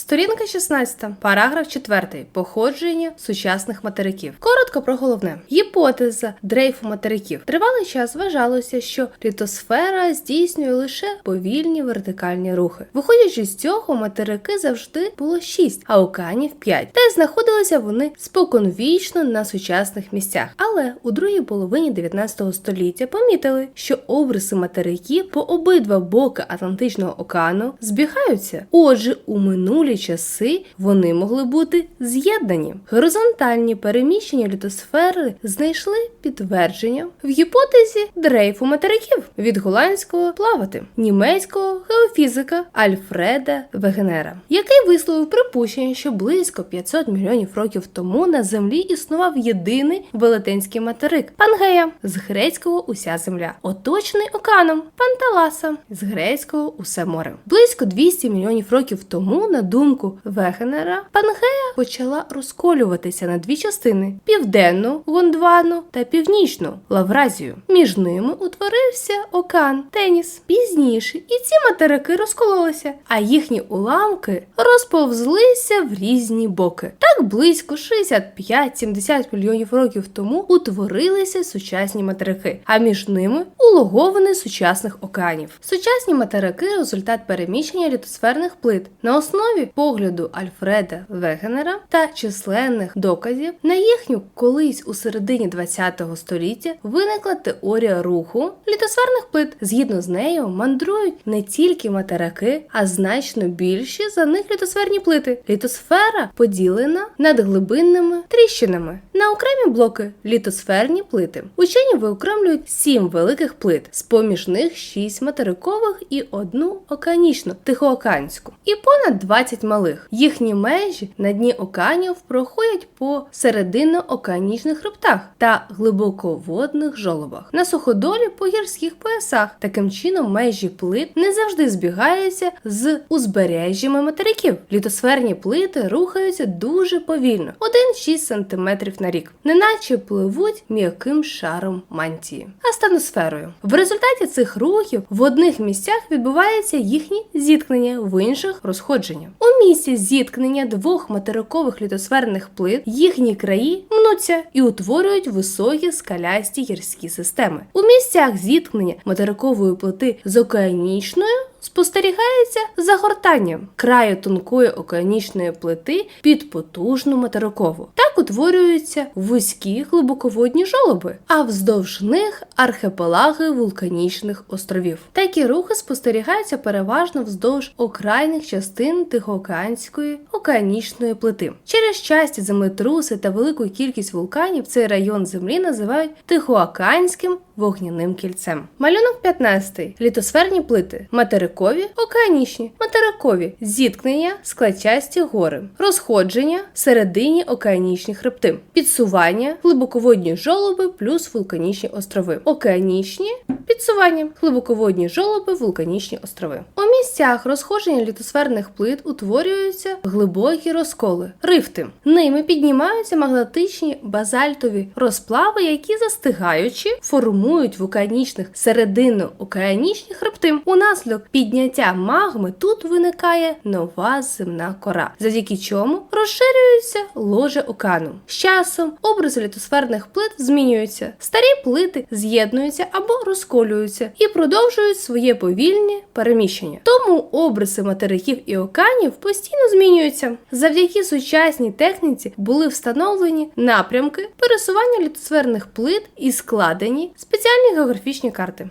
Сторінка 16, параграф 4. Походження сучасних материків. Коротко про головне. Гіпотеза дрейфу материків. Тривалий час вважалося, що літосфера здійснює лише повільні вертикальні рухи. Виходячи з цього, материки завжди було 6, а океанів 5. Та знаходилися вони споконвічно на сучасних місцях. Але у другій половині 19 століття помітили, що обриси материків по обидва боки Атлантичного океану збігаються. Отже, у минулі часи вони могли бути з'єднані. Горизонтальні переміщення літосфери знайшли підтвердження в гіпотезі дрейфу материків від голландського плавати німецького геофізика Альфреда Вегенера, який висловив припущення, що близько 500 мільйонів років тому на землі існував єдиний велетенський материк Пангея з грецького уся земля, оточений океаном Панталаса з грецького усе море. Близько 200 мільйонів років тому, на думку Вегенера, Пангея почала розколюватися на дві частини: південну Гондвану та північну Лавразію. Між ними утворився океан Теніс. Пізніше і ці материки розкололися, а їхні уламки розповзлися в різні боки. Так близько 65-70 мільйонів років тому утворилися сучасні материки, а між ними улоговини сучасних океанів. Сучасні материки результат переміщення літосферних плит на основі погляду Альфреда Вегенера та численних доказів на їхню колись у середині 20-го століття виникла теорія руху літосферних плит. Згідно з нею, мандрують не тільки материки, а значно більші за них літосферні плити. Літосфера поділена над глибинними тріщинами на окремі блоки літосферні плити. Учені виокремлюють сім великих плит, з поміж них шість материкових і одну океанічну тихоокеанську, і понад 20 малих. Їхні межі на дні океанів проходять по серединно-океанічних хребтах та глибоководних жолобах на суходолі по гірських поясах. Таким чином, межі плит не завжди збігаються з узбережжями материків. Літосферні плити рухаються дуже повільно 1-6 см на рік, неначе пливуть м'яким шаром мантії, астеносферою. В результаті цих рухів в одних місцях відбувається їхні зіткнення, в інших розходження. У місці зіткнення двох материкових літосферних плит їхні краї мнуться і утворюють високі скалясті гірські системи. У місцях зіткнення материкової плити з океанічною спостерігається загортання краю тонкої океанічної плити під потужну материкову. Так утворюються вузькі глибоководні жолоби, а вздовж них архіпелаги вулканічних островів. Такі рухи спостерігаються переважно вздовж окрайних частин Тихоокеанської океанічної плити. Через часті землетруси та велику кількість вулканів цей район землі називають Тихоокеанським вогняним кільцем. Малюнок 15. Літосферні плити. Материкові, океанічні, материкові, зіткнення, складчасті гори, розходження, середині океанічні хребти, підсування, глибоководні жолоби плюс вулканічні острови, океанічні, підсування, глибоководні жолоби, вулканічні острови. У місцях розходження літосферних плит утворюються глибокі розколи, рифти. Ними піднімаються магнетичні базальтові розплави, які застигаючи формують в океанічних серединно-океанічні хребти. Унаслідок підняття магми тут виникає нова земна кора, завдяки чому розширюється ложе океану. З часом образи літосферних плит змінюються. Старі плити з'єднуються або розколюються і продовжують своє повільне переміщення. Тому обриси материків і океанів постійно змінюються. Завдяки сучасній техніці були встановлені напрямки пересування літосферних плит і складені спеціальні географічні карти.